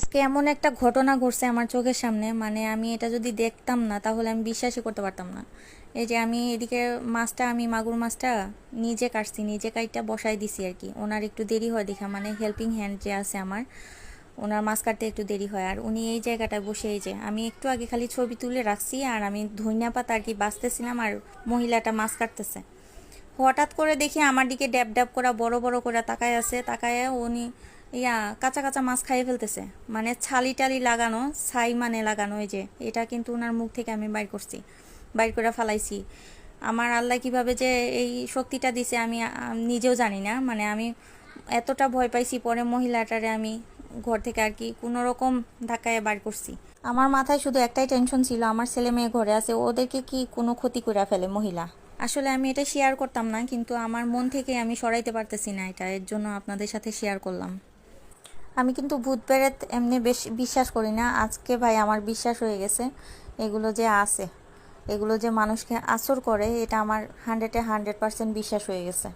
আজকে এমন একটা ঘটনা ঘটছে আমার চোখের সামনে মানে আমি এটা যদি দেখতাম না, তাহলে আমি বিশ্বাসই করতে পারতাম না। এই যে আমি এদিকে মাছটা, আমি মাগুর মাছটা নিজে কাটছি, নিজে কাইটটা বসাই দিছি আর কি। ওনার একটু দেরি হয় দেখা মানে হেল্পিং হ্যান্ড যে আছে আমার, ওনার মাছ কাটতে একটু দেরি হয়। আর উনি এই জায়গাটায় বসে, এই যে আমি একটু আগে খালি ছবি তুলে রাখছি আর আমি ধনিয়া পাতা আর কি বাঁচতেছিলাম আর মহিলাটা মাছ কাটতেছে। হঠাৎ করে দেখি আমার দিকে ড্যাব ড্যাব করা, বড় বড় করে তাকায় আছে, তাকায় উনি ইয়া, কাঁচা কাঁচা মাছ খাইয়ে ফেলতেছে। মানে ছালি টালি লাগানো, ছাই মানে লাগানো, এই যে, এটা কিন্তু ওনার মুখ থেকে আমি বাইর করছি, বাইর করে ফালাইছি। আমার আল্লাহ কীভাবে যে এই শক্তিটা দিছে আমি নিজেও জানি না। মানে আমি এতটা ভয় পাইছি, পরে মহিলাটারে আমি ঘর থেকে আর কি কোনো রকম ধাক্কায় বার করছি। আমার মাথায় শুধু একটাই টেনশন ছিল, আমার ছেলে মেয়ে ঘরে আছে, ওদেরকে কি কোনো ক্ষতি করে ফেলে মহিলা? আসলে আমি এটা শেয়ার করতাম না, কিন্তু আমার মন থেকে আমি সরাইতে পারতেছি না এটা, এর জন্য আপনাদের সাথে শেয়ার করলাম। আমি কিন্তু ভূত প্রেত এমনি বেশ বিশ্বাস করি না। আজকে ভাই আমার বিশ্বাস হয়ে গেছে। এগুলো যে আছে, এগুলো যে মানুষকে আসর করে, এটা আমার হান্ড্রেডে হান্ড্রেড পার্সেন্ট বিশ্বাস হয়ে গেছে।